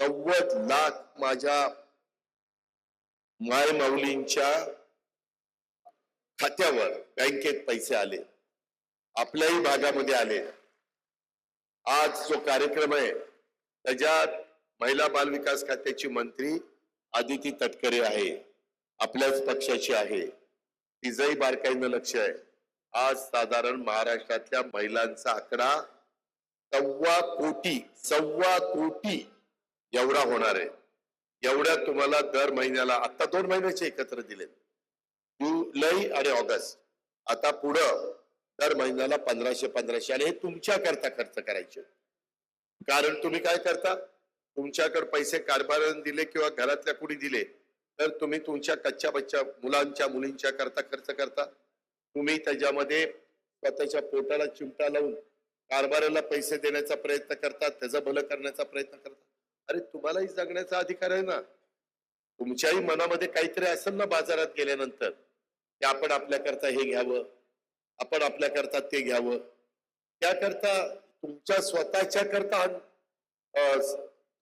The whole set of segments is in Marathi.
नव्वद लाख माझ्या माय माऊलींच्या खात्यावर बँकेत पैसे आले. आपल्याही भागामध्ये आले. आज जो कार्यक्रम आहे त्याच्यात महिला बाल विकास खात्याची मंत्री आदिती तटकरे आहे. आपल्याच पक्षाची आहे. तिचंही बारकाईनं लक्ष आहे. आज साधारण महाराष्ट्रातल्या महिलांचा आकडा सव्वा कोटी सव्वा कोटी एवढा होणार आहे. एवढ्या तुम्हाला दर महिन्याला आता दोन महिन्याचे एकत्र दिलेत. जुलै आणि ऑगस्ट. आता पुढं दर महिन्याला पंधराशे पंधराशे. आणि हे तुमच्या करता खर्च करायचे. कारण तुम्ही काय करता? तुमच्याकडे पैसे कारभाराने दिले किंवा घरातल्या कुणी दिले तर तुम्ही तुमच्या कच्च्या बच्च्या मुलांच्या मुलींच्या करता खर्च करता. तुम्ही त्याच्यामध्ये स्वतःच्या पोटाला चिमटा लावून कारभाराला पैसे देण्याचा प्रयत्न करता त्याचं भलं करण्याचा प्रयत्न करता. अरे तुम्हालाही जगण्याचा अधिकार आहे ना? तुमच्याही मनामध्ये काहीतरी असेल ना बाजारात गेल्यानंतर की आपण आपल्याकरता हे घ्यावं आपण आपल्याकरता ते घ्यावं. त्याकरता तुमच्या स्वतःच्या करता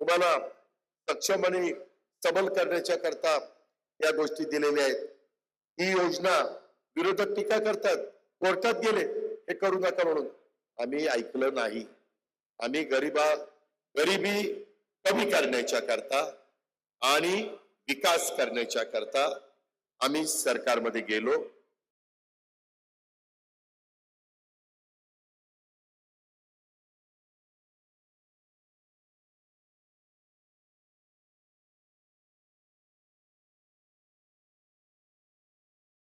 तुम्हाला सक्षम आणि सबल करण्याच्या करता या गोष्टी दिलेल्या आहेत. ही योजना विरोधक टीका करतात कोर्टात गेले हे करू नका म्हणून. आम्ही ऐकलं नाही. आम्ही गरिबा गरिबी कमी करण्याच्या करता आणि विकास करण्याच्या करता आम्ही सरकारमध्ये गेलो.